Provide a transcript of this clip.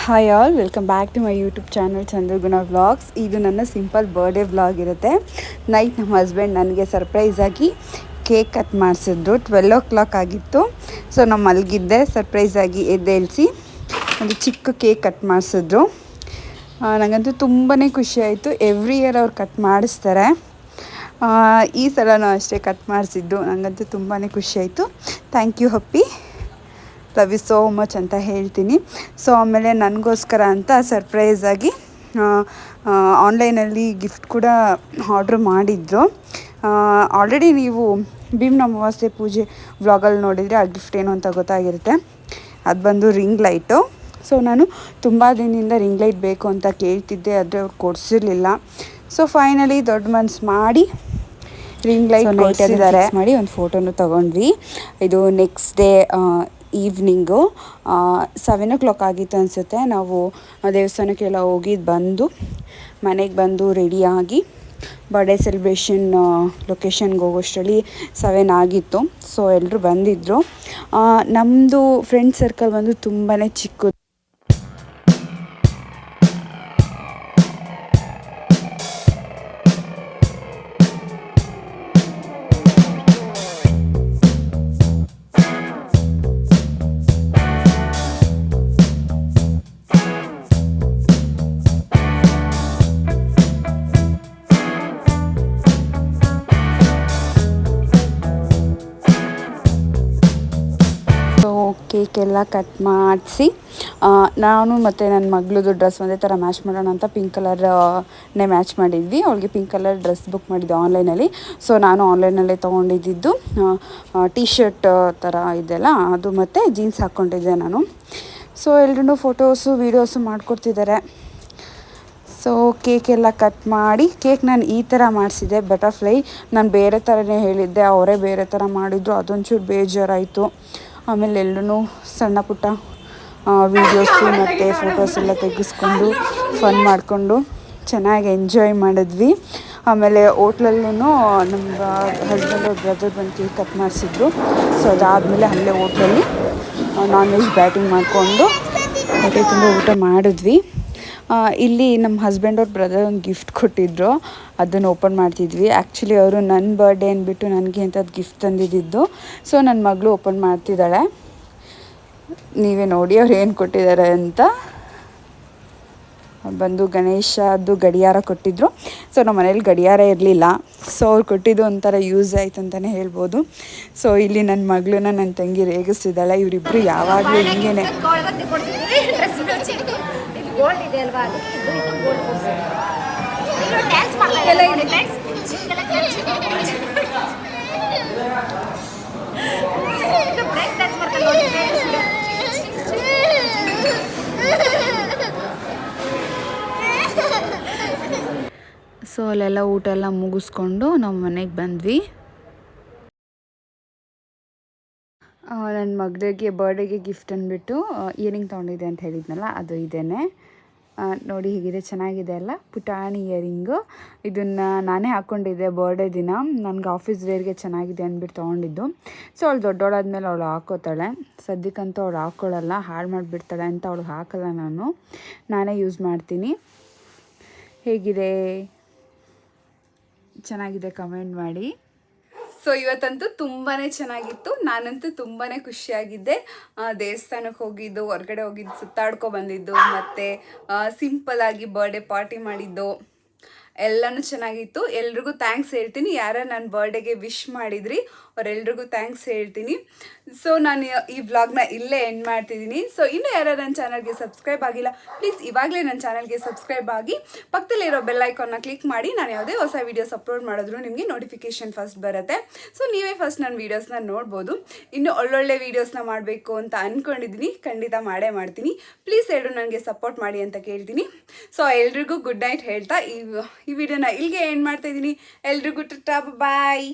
Hi all welcome back to my YouTube channel Chandraguna vlogs ಇದು ನನ್ನ simple birthday vlog ಇರುತ್ತೆ. Night ನಮ್ಮ husband ನನಗೆ ಸರ್ಪ್ರೈಸ್ ಆಗಿ ಕೇಕ್ ಕಟ್ ಮಾಡಿಸಿದ್ರು. ಟ್ವೆಲ್ ಓ ಕ್ಲಾಕ್ ಆಗಿತ್ತು. ಸೊ ನಾನು ಮಲಗಿದ್ದೆ ಸರ್ಪ್ರೈಸ್ ಆಗಿ ಎದ್ದೇಳಿಸಿ ಒಂದು ಚಿಕ್ಕ ಕೇಕ್ ಕಟ್ ಮಾಡಿಸಿದ್ರು. ನನಗಂತೂ ತುಂಬಾ ಖುಷಿಯಾಯಿತು ಎವ್ರಿ ಇಯರ್ ಅವ್ರು ಕಟ್ ಮಾಡಿಸ್ತಾರೆ. ಈ ಸಲನೂ ಅಷ್ಟೇ ಕಟ್ ಮಾಡಿಸಿದ್ದು. ನನಗಂತೂ ತುಂಬಾ ಖುಷಿಯಾಯಿತು thank you happy love you so much ಅಂತ ಹೇಳ್ತೀನಿ. ಸೊ ಆಮೇಲೆ ನನಗೋಸ್ಕರ ಅಂತ ಸರ್ಪ್ರೈಸಾಗಿ ಆನ್ಲೈನಲ್ಲಿ ಗಿಫ್ಟ್ ಕೂಡ ಆರ್ಡ್ರ್ ಮಾಡಿದ್ರು. ಆಲ್ರೆಡಿ ನೀವು ಭೀಮ್ನ ಅಮಾವಾಸ್ಯೆ ಪೂಜೆ ವ್ಲಾಗಲ್ಲಿ ನೋಡಿದರೆ ಆ ಗಿಫ್ಟ್ ಏನು ಅಂತ ಗೊತ್ತಾಗಿರುತ್ತೆ. ಅದು ಬಂದು ರಿಂಗ್ ಲೈಟು ಸೊ ನಾನು ತುಂಬ ದಿನದಿಂದ ರಿಂಗ್ ಲೈಟ್ ಬೇಕು ಅಂತ ಕೇಳ್ತಿದ್ದೆ ಆದರೆ ಅವ್ರು ಕೊಡಿಸಿರ್ಲಿಲ್ಲ. ಸೊ ಫೈನಲಿ ದೊಡ್ಡ ಮನ್ಸು ಮಾಡಿ ರಿಂಗ್ ಲೈಟ್ ಮಾಡಿ ಒಂದು ಫೋಟೋನು ತೊಗೊಂಡ್ವಿ. ಇದು next day evening seven o'clock ಆಗಿತ್ತು ಅನಿಸುತ್ತೆ. ನಾವು ದೇವಸ್ಥಾನಕ್ಕೆಲ್ಲ ಹೋಗಿದ್ದು ಬಂದು, ಮನೆಗೆ ಬಂದು ರೆಡಿಯಾಗಿ ಬರ್ಡೇ ಸೆಲೆಬ್ರೇಷನ್ ಲೊಕೇಶನ್ಗೆ ಹೋಗೋಷ್ಟರಲ್ಲಿ ಸೆವೆನ್ ಆಗಿತ್ತು. ಸೊ ಎಲ್ಲರೂ ಬಂದಿದ್ದರು ನಮ್ಮದು ಫ್ರೆಂಡ್ ಸರ್ಕಲ್ ಬಂದು ತುಂಬಾ ಚಿಕ್ಕದು ಕೇಕ್ ಎಲ್ಲ ಕಟ್ ಮಾಡಿಸಿ ನಾನು ಮತ್ತು ನನ್ನ ಮಗಳದು ಡ್ರೆಸ್ ಒಂದೇ ಥರ ಮ್ಯಾಚ್ ಮಾಡೋಣ ಅಂತ ಪಿಂಕ್ ಕಲರ್ನೇ ಮ್ಯಾಚ್ ಮಾಡಿದ್ವಿ. ಅವಳಿಗೆ ಪಿಂಕ್ ಕಲರ್ ಡ್ರೆಸ್ ಬುಕ್ ಮಾಡಿದ್ದೆ ಆನ್ಲೈನಲ್ಲಿ ಸೊ ನಾನು ಆನ್ಲೈನಲ್ಲೇ ತೊಗೊಂಡಿದ್ದು ಟೀ ಶರ್ಟ್ ಥರ ಇದೆಲ್ಲ. ಅದು ಮತ್ತು ಜೀನ್ಸ್ ಹಾಕ್ಕೊಂಡಿದ್ದೆ ನಾನು. ಸೊ ಎಲ್ರೂ ಫೋಟೋಸು ವೀಡಿಯೋಸು ಮಾಡಿಕೊಡ್ತಿದ್ದಾರೆ. ಸೊ ಕೇಕ್ ಎಲ್ಲ ಕಟ್ ಮಾಡಿ ಕೇಕ್ ನಾನು ಈ ಥರ ಮಾಡಿಸಿದ್ದೆ ಬಟರ್ಫ್ಲೈ ನಾನು ಬೇರೆ ಥರನೇ ಹೇಳಿದ್ದೆ, ಅವರೇ ಬೇರೆ ಥರ ಮಾಡಿದ್ರು, ಅದೊಂಚೂರು ಬೇಜಾರಾಯಿತು. ಆಮೇಲೆ ಎಲ್ಲೂ ಸಣ್ಣ ಪುಟ್ಟ ವೀಡಿಯೋಸು ಮತ್ತು ಫೋಟೋಸ್ ಎಲ್ಲ ತೆಗೆಸ್ಕೊಂಡು ಫನ್ ಮಾಡಿಕೊಂಡು ಚೆನ್ನಾಗಿ ಎಂಜಾಯ್ ಮಾಡಿದ್ವಿ. ಆಮೇಲೆ ಹೋಟ್ಲಲ್ಲೂ ನಮ್ಮ ಹಸ್ಬೆಂಡ್ ಅವ್ರ ಬ್ರದರ್ ಬಂದು ಕೇಕ್ ಕಟ್ ಮಾಡಿಸಿದ್ರು. ಸೊ ಅದಾದಮೇಲೆ ಅಲ್ಲೇ ಹೋಟ್ಲಲ್ಲಿ ನಾನ್ ವೆಜ್ ಬ್ಯಾಟಿಂಗ್ ಮಾಡಿಕೊಂಡು ಹೊಟ್ಟೆ ತುಂಬ ಊಟ ಮಾಡಿದ್ವಿ. ಇಲ್ಲಿ ನಮ್ಮ ಹಸ್ಬೆಂಡ್ ಅವ್ರ ಬ್ರದರ್ ಒಂದು ಗಿಫ್ಟ್ ಕೊಟ್ಟಿದ್ರು. ಅದನ್ನು ಓಪನ್ ಮಾಡ್ತಿದ್ವಿ. ಆ್ಯಕ್ಚುಲಿ ಅವರು ನನ್ನ ಬರ್ಡೇ ಅಂದ್ಬಿಟ್ಟು ನನಗೆ ಅಂಥದ್ದು ಗಿಫ್ಟ್ ತಂದಿದ್ದಿದ್ದು. ಸೊ ನನ್ನ ಮಗಳು ಓಪನ್ ಮಾಡ್ತಿದ್ದಾಳೆ. ನೀವೇ ನೋಡಿ ಅವ್ರು ಏನು ಕೊಟ್ಟಿದ್ದಾರೆ ಅಂತ. ಬಂದು ಗಣೇಶದ್ದು ಗಡಿಯಾರ ಕೊಟ್ಟಿದ್ರು. ಸೊ ನಮ್ಮ ಮನೇಲಿ ಗಡಿಯಾರ ಇರಲಿಲ್ಲ. ಸೊ ಅವ್ರು ಕೊಟ್ಟಿದ್ದು ಒಂಥರ ಯೂಸ್ ಆಯ್ತು ಅಂತಲೇ ಹೇಳ್ಬೋದು. ಸೊ ಇಲ್ಲಿ ನನ್ನ ಮಗಳನ್ನ ನನ್ನ ತಂಗಿ ರೇಗಿಸ್ತಿದ್ದಾಳೆ. ಇವರಿಬ್ಬರು ಯಾವಾಗಲೂ ಹಿಂಗೇನೆ. ಗೋಲ್ಡ್ ಇದೆ ಅಲ್ವಾ? ಅದಕ್ಕೆ ಇದು ಇದು ಗೋಲ್ಡ್ ಕೊಡ್ಸಿದ್ರು ಡ್ಯಾನ್ಸ್ ಮಾಡ್ತಾ ಇದೆ ಫ್ರೆಂಡ್ಸ್ ಇದು. ಬ್ರೇಕ್ ಡ್ಯಾನ್ಸ್ ಮಾಡ್ತಾರೆ. ನೋಡಿ ಸೊ ಅಲ್ಲೆಲ್ಲ ಊಟ ಎಲ್ಲ ಮುಗಿಸ್ಕೊಂಡು ನಾವು ಮನೆಗೆ ಬಂದ್ವಿ. ನನ್ನ ಮಗಳಿಗೆ ಬರ್ಡೇಗೆ ಗಿಫ್ಟ್ ಅಂದ್ಬಿಟ್ಟು ಇಯರಿಂಗ್ ತೊಗೊಂಡಿದ್ದೆ ಅಂತ ಹೇಳಿದ್ನಲ್ಲ, ಅದು ಇದೇನೆ. ನೋಡಿ ಹೀಗಿದೆ, ಚೆನ್ನಾಗಿದೆ ಅಲ್ಲ? ಪುಟಾಣಿ ಇಯರಿಂಗು ಇದನ್ನು ನಾನೇ ಹಾಕ್ಕೊಂಡಿದ್ದೆ ಬರ್ಡೇ ದಿನ. ನನಗೆ ಆಫೀಸ್ ವೇರ್ಗೆ ಚೆನ್ನಾಗಿದೆ ಅಂದ್ಬಿಟ್ಟು ತೊಗೊಂಡಿದ್ದು. ಸೊ ಅವಳು ದೊಡ್ಡವಳಾದ್ಮೇಲೆ ಅವಳು ಹಾಕೋತಾಳೆ. ಸದ್ಯಕ್ಕಂತೂ ಅವಳು ಹಾಕ್ಕೊಳ್ಳಲ್ಲ ಹಾಳು ಮಾಡಿಬಿಡ್ತಾಳೆ ಅಂತ ಅವಳು ಹಾಕಲ್ಲ ನಾನು. ನಾನೇ ಯೂಸ್ ಮಾಡ್ತೀನಿ. ಹೇಗಿದೆ? ಚೆನ್ನಾಗಿದೆ ಕಮೆಂಟ್ ಮಾಡಿ. ಸೊ ಇವತ್ತಂತೂ ತುಂಬಾ ಚೆನ್ನಾಗಿತ್ತು. ನಾನಂತೂ ತುಂಬಾ ಖುಷಿಯಾಗಿದ್ದೆ. ದೇವಸ್ಥಾನಕ್ಕೆ ಹೋಗಿದ್ದು, ಹೊರಗಡೆ ಹೋಗಿದ್ದು, ಸುತ್ತಾಡ್ಕೊ ಬಂದಿದ್ದು, ಮತ್ತು ಸಿಂಪಲ್ ಆಗಿ ಬರ್ಡೇ ಪಾರ್ಟಿ ಮಾಡಿದ್ದು, ಎಲ್ಲನೂ ಚೆನ್ನಾಗಿತ್ತು. ಎಲ್ರಿಗೂ ಥ್ಯಾಂಕ್ಸ್ ಹೇಳ್ತೀನಿ. ಯಾರು ನನ್ನ ಬರ್ಡೇಗೆ ವಿಶ್ ಮಾಡಿದ್ರಿ ಅವರೆಲ್ರಿಗೂ ಥ್ಯಾಂಕ್ಸ್ ಹೇಳ್ತೀನಿ. ಸೊ ನಾನು ಈ ವ್ಲಾಗ್ನ ಇಲ್ಲೇ ಎಂಡ್ ಮಾಡ್ತಿದ್ದೀನಿ. ಸೊ ಇನ್ನೂ ಯಾರು ನನ್ನ ಚಾನಲ್ಗೆ ಸಬ್ಸ್ಕ್ರೈಬ್ ಆಗಿಲ್ಲ ಪ್ಲೀಸ್ ಇವಾಗಲೇ ನನ್ನ ಚಾನಲ್ಗೆ ಸಬ್ಸ್ಕ್ರೈಬ್ ಆಗಿ, ಪಕ್ಕದಲ್ಲಿರೋ ಬೆಲ್ ಐಕಾನ್ನ ಕ್ಲಿಕ್ ಮಾಡಿ, ನಾನು ಯಾವುದೇ ಹೊಸ ವೀಡಿಯೋಸ್ ಅಪ್ಲೋಡ್ ಮಾಡಿದ್ರು ನಿಮಗೆ ನೋಟಿಫಿಕೇಶನ್ ಫಸ್ಟ್ ಬರುತ್ತೆ. ಸೊ ನೀವೇ ಫಸ್ಟ್ ನನ್ನ ವೀಡಿಯೋಸ್ನ ನೋಡ್ಬೋದು. ಇನ್ನು ಒಳ್ಳೊಳ್ಳೆ ವೀಡಿಯೋಸ್ನ ಮಾಡಬೇಕು ಅಂತ ಅಂದ್ಕೊಂಡಿದ್ದೀನಿ ಖಂಡಿತ ಮಾಡೇ ಮಾಡ್ತೀನಿ. ಪ್ಲೀಸ್ ಎಲ್ಲರೂ ನನಗೆ ಸಪೋರ್ಟ್ ಮಾಡಿ ಅಂತ ಕೇಳ್ತೀನಿ. ಸೊ ಎಲ್ರಿಗೂ ಗುಡ್ ನೈಟ್ ಹೇಳ್ತಾ ಈ ಈ ವಿಡಿಯೋನ ಇಲ್ಲಿಗೆ ಎಂಡ್ ಮಾಡ್ತಾ ಇದ್ದೀನಿ. ಎಲ್ರಿಗೂ ಟಾಟಾ ಬಾಯ್